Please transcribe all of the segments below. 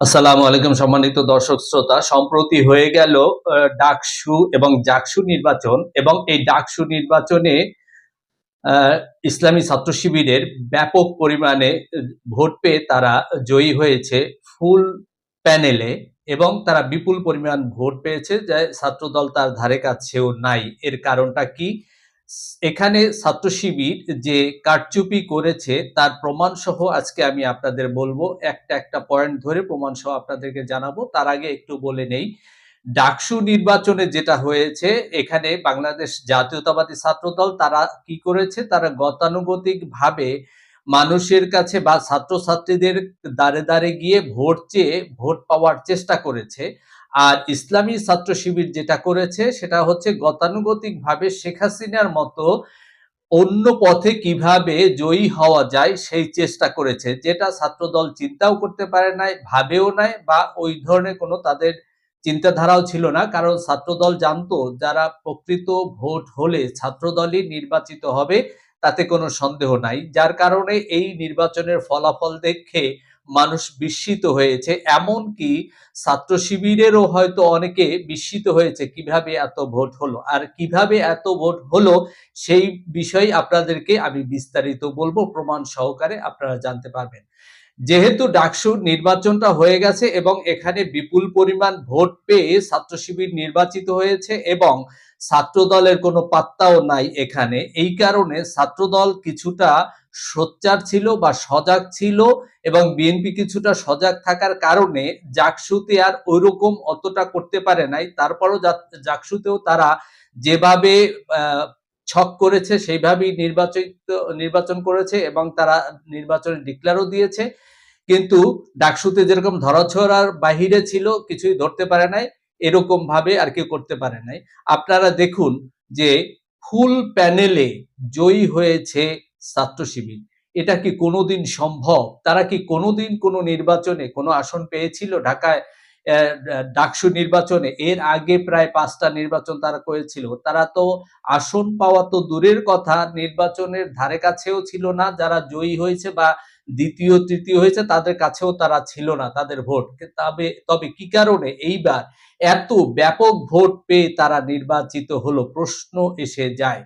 আসসালামু আলাইকুম সম্মানিত দর্শক শ্রোতা। সম্প্রতি হয়ে গেল ডাকসু এবং জাকসু নির্বাচন এবং এই ডাকসু নির্বাচনে ইসলামী ছাত্র শিবিরের ব্যাপক পরিমাণে ভোট পেয়ে তারা জয়ী হয়েছে ফুল প্যানেলে এবং তারা বিপুল পরিমাণ ভোট পেয়েছে। যে ছাত্রদল তার ধারে কাছেও নাই। এর কারণটা কি? এখানে ছাত্র শিবির যে কারচুপি করেছে, তার প্রমাণ সহ আজকে আমি আপনাদের বলব। একটা একটা পয়েন্ট ধরে প্রমাণ সহ আপনাদেরকে জানাব। তার আগে একটু বলে নেই। ডাকসু নির্বাচনে যেটা হয়েছে, এখানে বাংলাদেশ জাতীয়তাবাদী ছাত্রদল তারা কি করেছে? তারা গতানুগতিক ভাবে মানুষের কাছে বা ছাত্রছাত্রীদের দ্বারে দ্বারে গিয়ে ভোট চেয়ে ভোট পাওয়ার চেষ্টা করেছে। আর ইসলামী ছাত্র শিবির যেটা করেছে, সেটা হচ্ছে গতানুগতিক ভাবে শেখ হাসিনার মতো অন্য পথে কীভাবে জয়ী হওয়া যায়, সেই চেষ্টা করেছে। যেটা ছাত্রদল চিন্তাও করতে পারে নাই, ভাবেও নাই বা ওই ধরনের কোনো তাদের চিন্তাধারাও ছিল না। কারণ ছাত্রদল জানতো, যারা প্রকৃত ভোট হলে ছাত্রদলই নির্বাচিত হবে, তাতে কোনো সন্দেহ নাই। যার কারণে এই নির্বাচনের ফলাফল দেখে মানুষ বিস্মিত হয়েছে, এমনকি ছাত্র শিবিরেরও হয়তো অনেকে বিস্মিত হয়েছে কীভাবে এত ভোট হলো। আর কীভাবে এত ভোট হলো সেই বিষয় আপনাদেরকে আমি বিস্তারিত বলব, প্রমাণ সহকারে আপনারা জানতে পারবেন। যেহেতু ডাকসু নির্বাচনটা হয়ে গেছে এবং এখানে বিপুল পরিমাণ ভোট পেয়ে ছাত্র শিবির নির্বাচিত হয়েছে এবং ছাত্র দলের কোনো পাত্তাও নাই এখানে, এই কারণে ছাত্রদল কিছুটা সোচ্চার ছিল বা সজাগ ছিল এবং বিএনপি কিছুটা সজাগ থাকার কারণে জাকসুতে আর ওইরকম অতটা করতে পারে নাই। তারপরও জাকসুতেও তারা যেভাবে ছক করেছে সেইভাবেই নির্বাচিত, নির্বাচন করেছে এবং তারা নির্বাচনে ডিক্লারও দিয়েছে। কিন্তু ডাকসুতে যেরকম ধরাছোড়ার বাহিরে ছিল, কিছুই ধরতে পারে নাই এরকম ভাবে আর কেউ করতে পারে নাই। আপনারা দেখুন যে ফুল প্যানেলে জয়ী হয়েছে ছাত্র শিবির। এটা কি কোনোদিন সম্ভব? তারা কি কোনোদিন কোনো নির্বাচনে, কোনো আসন পেয়েছিল ঢাকায়? ডাকসু নির্বাচনে, এর আগে প্রায় পাঁচটা নির্বাচন তারা করেছিল। তারা তো আসন পাওয়া তো দূরের কথা, নির্বাচনের ধারে কাছেও ছিল না, যারা জয়ী হয়েছে বা দ্বিতীয়, তৃতীয় হয়েছে, তাদের কাছেও তারা ছিল না, তাদের ভোট। তবে তবে কি কারণে? এইবার এত ব্যাপক ভোট পেয়ে তারা নির্বাচিত হলো, প্রশ্ন এসে যায়।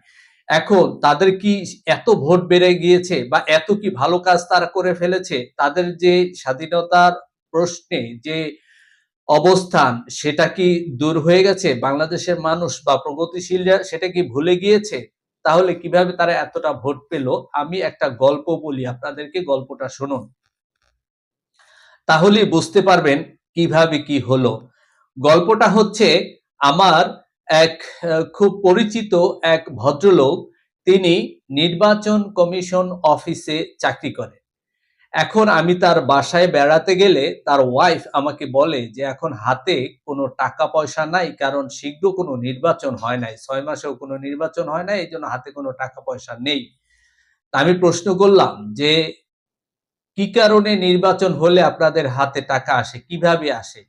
এখন তাদের কি এত ভোট বেড়ে গিয়েছে বা এত কি ভালো কাজ তারা করে ফেলেছে? তাদের যে স্বাধীনতার প্রশ্নে যে অবস্থান, সেটা কি দূর হয়ে গেছে? বাংলাদেশের মানুষ বা প্রগতিশীলরা সেটা কি ভুলে গিয়েছে? তাহলে কীভাবে তারা এতটা ভোট পেল? আমি একটা গল্প বলি, আপনাদেরকে গল্পটা শুনুন। তাহলে বুঝতে পারবেন কীভাবে কি হলো। গল্পটা হচ্ছে, আমার এক খুব পরিচিত এক ভদ্রলোক, তিনি নির্বাচন কমিশন অফিসে চাকরি করে এখন আমি তার বাসায় বেড়াতে গেলে তার ওয়াইফ আমাকে বলে যে, এখন হাতে কোনো টাকা পয়সা নাই, কারণ শীঘ্র কোনো নির্বাচন হয় নাই। ছয় মাসেও কোনো নির্বাচন হয় নাই এই জন্য হাতে কোনো টাকা পয়সা নেই। আমি প্রশ্ন করলাম যে, কি কারণে নির্বাচন হলে আপনাদের হাতে টাকা আসে? কীভাবে আসে?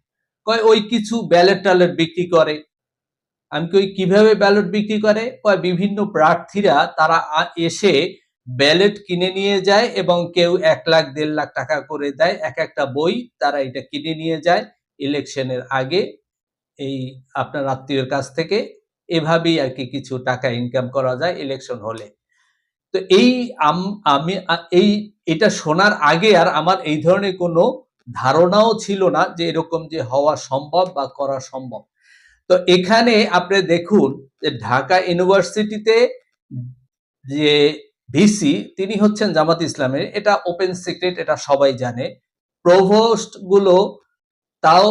কয়, ওই কিছু ব্যালেট ট্যালেট বিক্রি করে। আমি কই, কীভাবে ব্যালট বিক্রি করে? কয়, বিভিন্ন প্রার্থীরা তারা এসে ব্যালট কিনে নিয়ে যায় এবং কেউ এক লাখ, দেড় লাখ টাকা করে দেয়। এক একটা বই তারা এটা কিনে নিয়ে যায় ইলেকশনের আগে এই আপনার আত্মীয়ের কাছ থেকে। এভাবেই আর কি কিছু টাকা ইনকাম করা যায় ইলেকশন হলে। তো এই আমি এই, এটা শোনার আগে আর আমার এই ধরনের কোনো ধারণাও ছিল না যে এরকম যে হওয়া সম্ভব বা করা সম্ভব। তো এখানে আপনি দেখুন যে ঢাকা ইউনিভার্সিটিতে যে ভিসি, তিনি হচ্ছেন জামাত ইসলামের। এটা ওপেন সিক্রেট, এটা সবাই জানে। প্রভোস্টগুলো তাও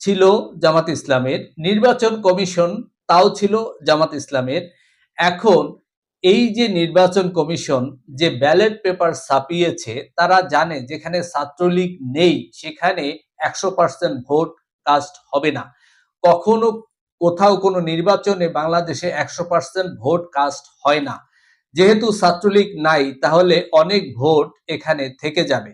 ছিল জামাত ইসলামের। নির্বাচন কমিশন তাও ছিল জামাত ইসলামের। এখন এই যে নির্বাচন কমিশন যে ব্যালট পেপার ছাপিয়েছে, তারা জানে যেখানে ছাত্রলীগ নেই, সেখানে একশো পার্সেন্ট ভোট কাস্ট হবে না। কখনো কোথাও কোনো নির্বাচনে বাংলাদেশে একশো পার্সেন্ট ভোট কাস্ট হয় না। যেহেতু ছাত্রলীগ নাই, তাহলে অনেক ভোট এখানে থেকে যাবে।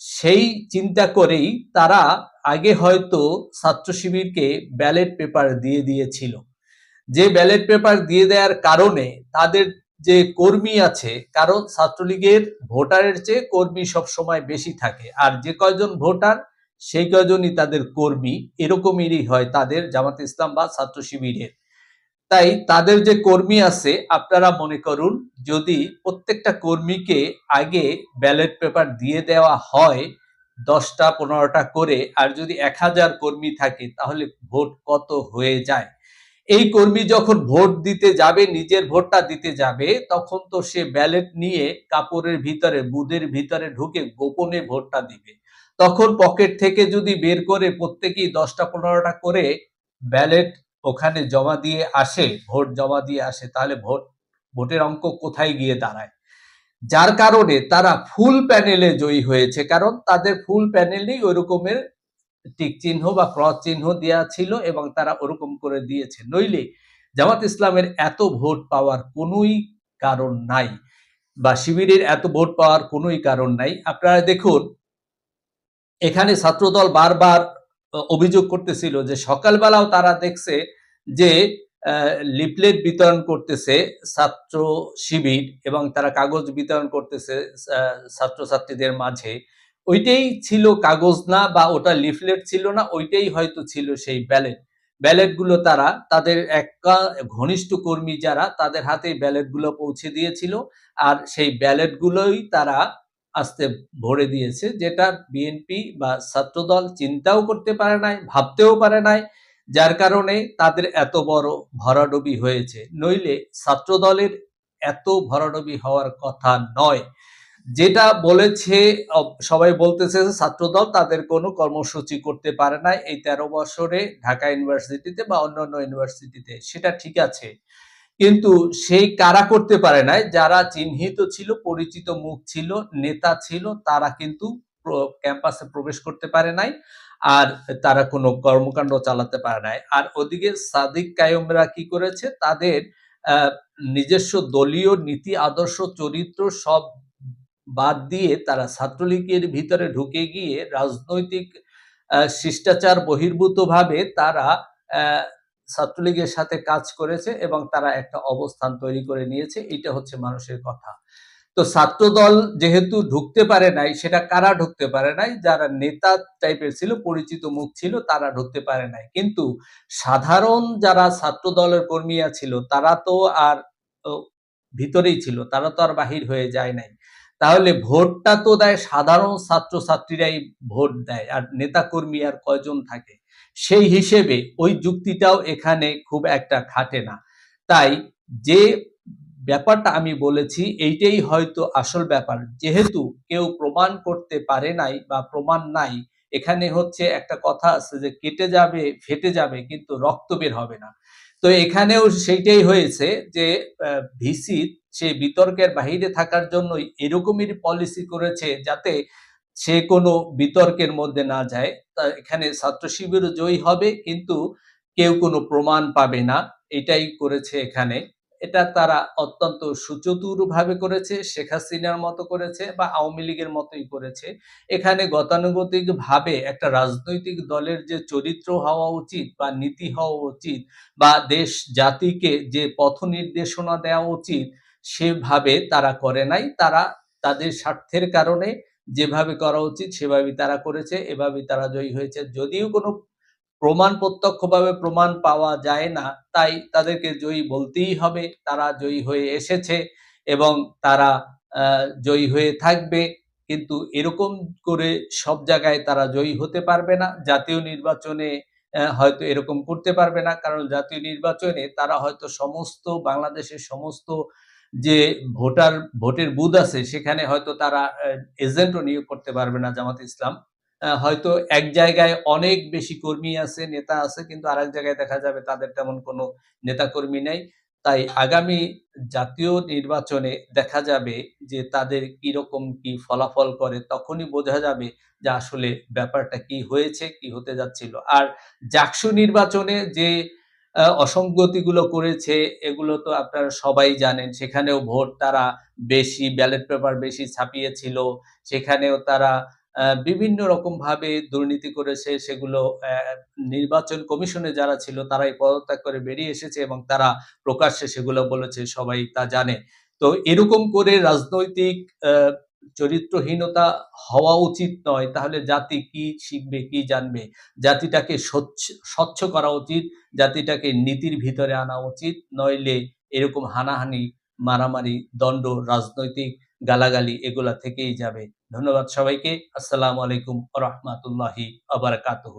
সেই চিন্তা করেই তারা আগে হয়তো ছাত্র শিবিরকে ব্যালট পেপার দিয়ে দিয়েছিল। যে ব্যালট পেপার দিয়ে দেওয়ার কারণে তাদের যে কর্মী আছে, কারণ ছাত্রলীগের ভোটারের চেয়ে কর্মী সব সময় বেশি থাকে। আর যে কয়জন ভোটার সেই কয়জনই তাদের কর্মী এরকমেরই হয় তাদের জামাত ইসলাম বা ছাত্র শিবিরের। তাই তাদের যে কর্মী আছে, আপনারা মনে করুন, যদি প্রত্যেকটা কর্মীকে আগে ব্যালট পেপার দিয়ে দেওয়া হয়, দশটা, পনেরোটা করে, আর যদি এক হাজার কর্মী থাকে, তাহলে ভোট কত হয়ে যায়? এই কর্মী যখন ভোট দিতে যাবে, নিজের ভোটটা দিতে যাবে, তখন তো সে ব্যালেট নিয়ে কাপড়ের ভিতরে বুধের ভিতরে ঢুকে গোপনে ভোটটা দিবে। তখন পকেট থেকে যদি বের করে প্রত্যেকেই দশটা পনেরোটা করে ব্যালেট ওখানে জমা দিয়ে আসে, ভোট জমা দিয়ে আসে, তাহলে ভোট, ভোটের অঙ্ক কোথায় গিয়ে দাঁড়ায়? যার কারণে তারা ফুল প্যানেলে জয়ী হয়েছে, কারণ তাদের ফুল প্যানেলেই ওই রকমের টিক চিহ্ন বা ক্রস চিহ্ন দেওয়া ছিল এবং তারা ওরকম করে দিয়েছে। নইলে জামাত ইসলামের এত ভোট পাওয়ার কোনোই কারণ নাই বা শিবিরের এত ভোট পাওয়ার কোনোই কারণ নাই। আপনারা দেখুন এখানে ছাত্রদল বারবার অভিযোগ করতেছিল যে সকালবেলাও তারা দেখছে যে লিফলেট বিতরণ করতেছে ছাত্র শিবির এবং তারা কাগজ বিতরণ করতেছে ছাত্রছাত্রীদের মাঝে। ওইটাই ছিল কাগজ না বা ওটা লিফলেট ছিল না, ওইটাই হয়তো ছিল সেই ব্যালেট। ব্যালেটগুলো তারা, তাদের একটা ঘনিষ্ঠ কর্মী যারা, তাদের হাতে ব্যালেটগুলো পৌঁছে দিয়েছিল। আর সেই ব্যালেট গুলোই তারা আস্তে ভরে দিয়েছে, যেটা বিএনপি বা ছাত্রদল চিন্তাও করতে পারে নাই, ভাবতেও পারে নাই, যার কারণে তাদের এত বড় ভরাডুবি হয়েছে। নইলে ছাত্রদলের এত ভরাডুবি হওয়ার কথা নয়। যেটা বলেছে সবাই বলতেছে যে ছাত্রদল তাদের কোনো কর্মসূচি করতে পারে না এই তেরো বছরে ঢাকা ইউনিভার্সিটিতে বা অন্যান্য ইউনিভার্সিটিতে, সেটা ঠিক আছে। কিন্তু সেই কারা করতে পারে নাই, যারা চিহ্নিত ছিল, পরিচিত মুখ ছিল, নেতা ছিল, তারা কিন্তু ক্যাম্পাসে প্রবেশ করতে পারে নাই আর তারা কোনো কর্মকাণ্ড চালাতে পারে নাই। আর ওদিকে সাদিক কায়মরা কি করেছে? তাদের নিজস্ব দলীয় নীতি, আদর্শ, চরিত্র সব বাদ দিয়ে তারা ছাত্রলীগের ভিতরে ঢুকে গিয়ে রাজনৈতিক শিষ্টাচার বহির্ভূতভাবে তারা ছাত্রলীগের সাথে কাজ করেছে এবং তারা একটা অবস্থান তৈরি করে নিয়েছে এটা হচ্ছে মানুষের কথা। তো ছাত্র দল যেহেতু ঢুকতে পারে নাই, সেটা কারা ঢুকতে পারে নাই? যারা নেতা টাইপের ছিল, পরিচিত মুখ ছিল, তারা ঢুকতে পারে নাই। কিন্তু সাধারণ যারা ছাত্র দলের কর্মীরা ছিল তারা তো আর ভিতরেই ছিল, তারা তো আর বাহির হয়ে যায় নাই। তাহলে ভোটটা তো দেয় সাধারণ ছাত্র ছাত্রীরাই ভোট দেয়, আর নেতা কর্মী আর কয়জন থাকে? সেই হিসেবে ওই যুক্তিটাও এখানে খুব একটা খাটে না। তাই যে ব্যাপারটা আমি বলেছি, এইটাই হয়তো আসল ব্যাপার। যেহেতু কেউ প্রমাণ করতে পারে নাই বা প্রমাণ নাই, এখানে হচ্ছে একটা কথা আছে যে কেটে যাবে, ফেটে যাবে, কিন্তু রক্ত বের হবে না। তো এখানেও সেইটাই হয়েছে যে ভিসি সে বিতর্কের বাহিরে থাকার জন্য এরকমই পলিসি করেছে যাতে সে কোনো বিতর্কের মধ্যে না যায়। তা এখানে ছাত্র শিবির জয়ী হবে, কিন্তু কেউ কোনো প্রমাণ পাবে না। এটাই করেছে এখানে। এটা তারা অত্যন্ত সুচতুর ভাবে করেছে, শেখ হাসিনার মতো করেছে বা আওয়ামী লীগের মতোই করেছে। এখানে গতানুগতিক ভাবে একটা রাজনৈতিক দলের যে চরিত্র হওয়া উচিত বা নীতি হওয়া উচিত বা দেশ জাতিকে যে পথ নির্দেশনা দেওয়া উচিত, সেভাবে তারা করে নাই। তারা তাদের স্বার্থের কারণে যেভাবে করা উচিত সেভাবে তারা করেছে এভাবে তারা জয়ী হয়েছে। যদিও কোনো প্রমাণ প্রত্যক্ষভাবে প্রমাণ পাওয়া যায় না, তাই তাদেরকে জয়ী বলতেই হবে, তারা জয়ী হয়ে এসেছে এবং তারা জয়ী হয়ে থাকবে। কিন্তু এরকম করে সব জায়গায় তারা জয়ী হতে পারবে না। জাতীয় নির্বাচনে হয়তো এরকম করতে পারবে না, কারণ জাতীয় নির্বাচনে তারা হয়তো সমস্ত, বাংলাদেশের সমস্ত যে ভোটার, ভোটের বুথ আছে, সেখানে হয়তো তারা এজেন্টও নিয়োগ করতে পারবে না জামাত ইসলাম। হয়তো এক জায়গায় অনেক বেশি কর্মী আছে, নেতা আছে, কিন্তু আরেক জায়গায় দেখা যাবে তাদের তেমন কোনো নেতা কর্মী নেই। তাই আগামী জাতীয় নির্বাচনে দেখা যাবে যে তাদের কীরকম কি ফলাফল করে, তখনই বোঝা যাবে যে আসলে ব্যাপারটা কি হয়েছে, কি হতে যাচ্ছিল। আর জাকসু নির্বাচনে যে অসঙ্গতিগুলো করেছে, এগুলো তো আপনারা সবাই জানেন। সেখানেও ভোট তারা বেশি, ব্যালট পেপার বেশি ছাপিয়েছিল। সেখানেও তারা বিভিন্ন রকম ভাবে দুর্নীতি করেছে। সেগুলো নির্বাচন কমিশনে যারা ছিল তারাই পদত্যাগ করে বেরিয়ে এসেছে এবং তারা প্রকাশ্যে সেগুলো বলেছে, সবাই তা জানে। তো এরকম করে রাজনৈতিক চরিত্রহীনতা হওয়া উচিত নয়, তাহলে জাতি কি শিখবে, কি জানবে? জাতিটাকে স্বচ্ছ স্বচ্ছ করা উচিত, জাতিটাকে নীতির ভিতরে আনা উচিত, নইলে এরকম হানাহানি, মারামারি, দণ্ড, রাজনৈতিক গালাগালি এগুলা থেকেই যাবে। ধন্যবাদ সবাইকে, আসসালামু আলাইকুম রহমাতুল্লাহি আবারকাতহ